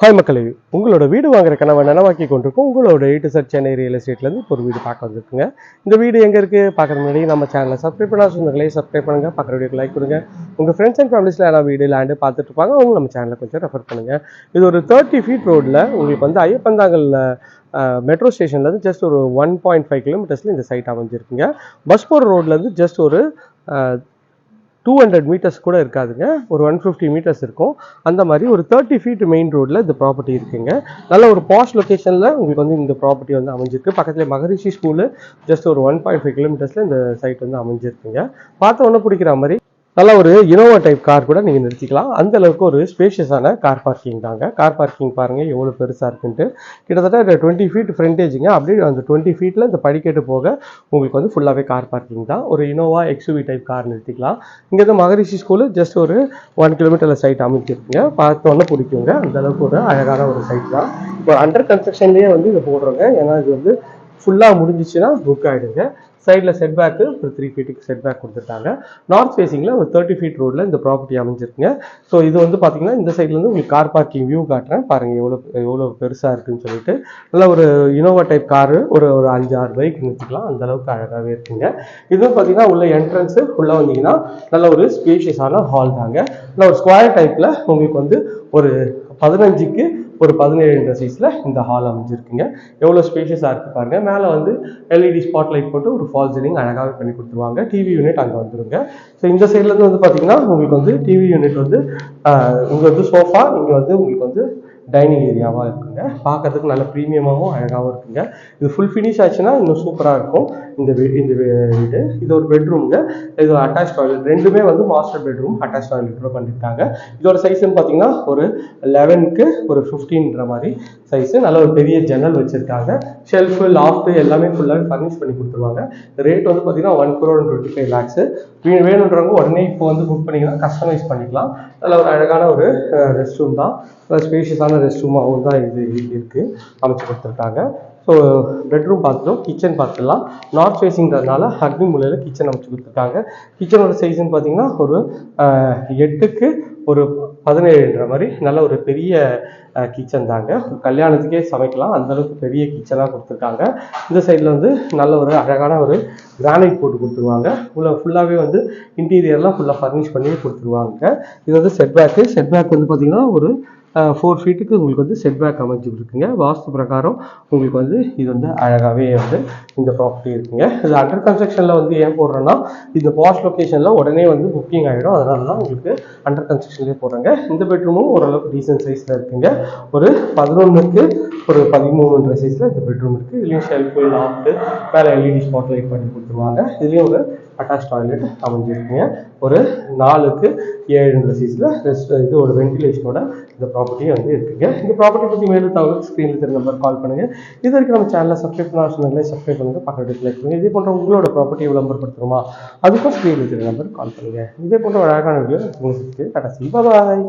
Hi மக்களே உங்களோட வீடு வாங்குற கனவை நனவாக்கி கொண்டிருக்கும். உங்களோட எயிட்டு சார் சென்னை ரியல் எஸ்டேட்லேருந்து இப்போ ஒரு வீடு பார்க்க வந்திருக்குங்க. இந்த வீடு எங்கே இருக்குது பார்க்குற முன்னாடி நம்ம சேனலை சப்ஸ்கிரைப் பண்ணா சொன்னங்களே சப்ஸ்கிரைப் பண்ணுங்கள் பார்க்குற வீடியோக்கு லைக் கொடுங்க. உங்கள் ஃப்ரெண்ட்ஸ் அண்ட் ஃபேமிலிஸில் யாராவது வீடு லேண்டு பார்த்துட்டு இருப்பாங்க அவங்க நம்ம சேனலை கொஞ்சம் ரெஃபர் பண்ணுங்கள் இது ஒரு தேர்ட்டி ஃபீட் ரோட்டில் உங்களுக்கு வந்து ஐயப்பந்தாங்கல்ல மெட்ரோ ஸ்டேஷன்லேருந்து ஜஸ்ட் ஒரு ஒன் பாயிண்ட் ஃபைவ் கிலோமீட்டர்ஸில் இந்த சைட் அமைஞ்சிருக்குங்க. பஸ் போகிற ரோட்லேருந்து ஜஸ்ட் ஒரு டூ ஹண்ட்ரட் மீட்டர்ஸ் கூட இருக்காதுங்க. ஒரு ஒன் ஃபிஃப்டி மீட்டர்ஸ் இருக்கும். அந்த மாதிரி ஒரு தேர்ட்டி ஃபீட் மெயின் ரோட்டில் இந்த ப்ராப்பர்ட்டி இருக்குங்க. நல்ல ஒரு பாஸ்ட் லொக்கேஷனில் உங்களுக்கு வந்து இந்த ப்ராப்பர்ட்டி வந்து அமைஞ்சிருக்கு. பக்கத்தில் மகரிஷி ஸ்கூலு ஜஸ்ட் ஒரு ஒன் பாயிண்ட் ஃபைவ் கிலோமீட்டர்ஸில் இந்த சைட் வந்து அமைஞ்சிருக்குங்க. பார்த்த ஒன்று பிடிக்கிற மாதிரி நல்ல ஒரு இனோவா டைப் கார் கூட நீங்கள் நிறுத்திக்கலாம். அந்த அளவுக்கு ஒரு ஸ்பேஷியஸான கார் பார்க்கிங் தாங்க. கார் பார்க்கிங் பாருங்கள் எவ்வளோ பெருசாக இருக்குன்ட்டு. கிட்டத்தட்ட டுவெண்ட்டி ஃபீட் ஃப்ரண்டேஜுங்க அப்படியே அந்த டுவெண்ட்டி ஃபீட்டில் இந்த படிக்கட்டு போக உங்களுக்கு வந்து ஃபுல்லாகவே கார் பார்க்கிங் தான். ஒரு இனோவா எக்ஸ்யூவி டைப் கார் நிறுத்திக்கலாம். இங்கேருந்து மகரிஷி ஸ்கூலு ஜஸ்ட் ஒரு ஒன் கிலோமீட்டரில் சைட் அமைச்சிருக்குங்க. பார்த்தோன்னே பிடிக்குங்க. அந்த அளவுக்கு ஒரு அழகான ஒரு சைட் தான். இப்போ அண்டர் கன்ஸ்ட்ரக்ஷன்லேயே வந்து இதை போடுறோங்க. ஏன்னா இது வந்து ஃபுல்லாக முடிஞ்சிச்சுன்னா புக் ஆகிடுங்க சைடில் செட் பேக்கு ஒரு த்ரீ ஃபீட்டுக்கு செட் பேக் கொடுத்துருக்காங்க நார்த் ஃபேஸிங்கில் ஒரு தேர்ட்டி ஃபீட் ரோட்டில் இந்த ப்ராப்பர்ட்டி அமைஞ்சிருக்குங்க. ஸோ இது வந்து பார்த்திங்கன்னா இந்த சைட்லேருந்து உங்களுக்கு கார் பார்க்கிங் வியூ காட்டுறேன். பாருங்கள் எவ்வளோ எவ்வளோ பெருசாக இருக்குன்னு சொல்லிட்டு. நல்ல ஒரு இனோவா டைப் காரு ஒரு ஒரு அஞ்சு ஆறு பைக் நிறுத்திக்கலாம் அந்த அளவுக்கு அழகாகவே இருக்குங்க. இதுவும் பார்த்திங்கன்னா உள்ள என்ட்ரன்ஸு உள்ளே வந்தீங்கன்னா நல்ல ஒரு ஸ்பேஷியஸான ஹால் தாங்க. நல்ல ஒரு ஸ்கொயர் டைப்பில் உங்களுக்கு வந்து ஒரு பதினஞ்சுக்கு ஒரு பதினேழுன்ற சைஸில் இந்த ஹால் அமைஞ்சிருக்குங்க. எவ்வளோ ஸ்பேஷியஸாக இருக்குது பாருங்கள் மேலே வந்து எல்இடி ஸ்பாட் லைட் போட்டு ஒரு ஃபால் சீலிங் அழகாக பண்ணி கொடுத்துருவாங்க. டிவி யூனிட் அங்கே வந்துருங்க. ஸோ இந்த சைட்லேருந்து வந்து பார்த்தீங்கன்னா உங்களுக்கு வந்து டிவி யூனிட் வந்து இங்கே வந்து சோஃபா இங்கே வந்து உங்களுக்கு வந்து டைனிங் ஏரியாவாக இருக்குங்க. பார்க்கறதுக்கு நல்ல ப்ரீமியமாகவும் அழகாகவும் இருக்குங்க. இது ஃபுல் ஃபினிஷ் ஆச்சுன்னா இன்னும் சூப்பராக இருக்கும். இந்த இந்த வீடு இது ஒரு பெட்ரூம்ங்க இது அட்டாச் டாய்லெட் ரெண்டுமே வந்து மாஸ்டர் பெட்ரூம் அட்டாச் டாய்லெட்டோட பண்ணியிருக்காங்க இதோட சைஸ்ன்னு பார்த்தீங்கன்னா ஒரு லெவனுக்கு ஒரு ஃபிஃப்டீன்ற மாதிரி சைஸு நல்ல ஒரு பெரிய ஜன்னல் வச்சுருக்காங்க. ஷெல்ஃபு லாஃப்ட்டு எல்லாமே ஃபுல்லாகவே ஃபர்னிஷ் பண்ணி கொடுத்துருவாங்க. ரேட் வந்து பார்த்தீங்கன்னா one crore twenty five lakhs வேணுன்றவங்க உடனே இப்போ வந்து புக் பண்ணிங்கன்னா கஸ்டமைஸ் பண்ணிக்கலாம். நல்ல ஒரு அழகான ஒரு ரெஸ்ட் ரூம் தான். ஸ்பேஷியஸான ரெஸ்ட் ரூமாகவும் தான் இது இருக்குது அமைச்சு கொடுத்துருக்காங்க ஸோ பெட்ரூம் பார்த்துட்டோம் கிச்சன் பார்த்துடலாம் நார்த் ஃபேஸிங்கிறதுனால அக்னி மூலையில் கிச்சன் அமைச்சு கொடுத்துருக்காங்க. கிச்சனோட சைஸ்ன்னு பார்த்தீங்கன்னா ஒரு எட்டுக்கு ஒரு பதினேழுன்ற மாதிரி நல்ல ஒரு பெரிய கிச்சன் தாங்க. ஒரு கல்யாணத்துக்கே சமைக்கலாம். அந்த அளவுக்கு பெரிய கிச்சனாக கொடுத்துருக்காங்க. இந்த சைடில் வந்து நல்ல ஒரு அழகான ஒரு கிரானைட் போட்டு கொடுத்துருவாங்க. உள்ள ஃபுல்லாகவே வந்து இன்டீரியர்லாம் ஃபுல்லாக ஃபர்னிஷ் பண்ணி கொடுத்துருவாங்க. இது வந்து செட் பேக்கு செட் பேக் வந்து பார்த்தீங்கன்னா ஒரு ஃபோர் ஃபீட்டுக்கு உங்களுக்கு வந்து செட்பேக் பேக் இருக்குங்க. வாஸ்து பிரகாரம் உங்களுக்கு வந்து இது வந்து அழகாகவே வந்து இந்த ப்ராப்பர்ட்டி இருக்குங்க. இது அண்டர் கன்ஸ்ட்ரக்ஷனில் வந்து ஏன் போடுறோன்னா இந்த பாஸ்ட் லொக்கேஷனில் உடனே வந்து புக்கிங் ஆகிடும் அதனால தான் உங்களுக்கு அண்டர் கன்ஸ்ட்ரக்ஷன்லேயே போடுறாங்க. இந்த பெட்ரூமும் ஓரளவுக்கு டீசென்ட் சைஸில் இருக்குங்க. ஒரு பதினொன்றுக்கு ஒரு பதிமூணுன்ற சைஸில் இந்த பெட்ரூம் இருக்குது இதுலேயும் ஷெல்ஃபு லாஃப்ட்டு மேலே எல்இடி ஸ்பாட் லைட் பண்ணி கொடுத்துருவாங்க. இதுலேயும் ஒரு அட்டாச் டாய்லெட் அமைஞ்சிருக்குங்க. ஒரு நாலுக்கு ஏழுன்ற சீஸில் ரெஸ்ட் இது ஒரு வென்டிலேஷனோட இந்த ப்ராப்பர்ட்டி வந்து இருக்குங்க. இந்த ப்ராப்பர்ட்டி பற்றி மேலும் தகவல் ஸ்க்ரீனில் தெரிய நம்பர் கால் பண்ணுங்கள் இது வரைக்கும் நம்ம சேனலை சப்ஸ்கிரைப் பண்ண சொன்னாங்களே சப்ஸ்கிரைப் பண்ணுங்கள் பக்கத்து லைக் பண்ணுங்கள் இதே போன்ற உங்களோட ப்ராப்பர்ட்டி விளம்பரப்படுத்தணுமா? அதுக்கும் ஸ்க்ரீனில் தெரிய நம்பர் கால் பண்ணுங்கள் இதே போன்ற அழகான வீடியோ உங்களுக்கு கடைசி பாய்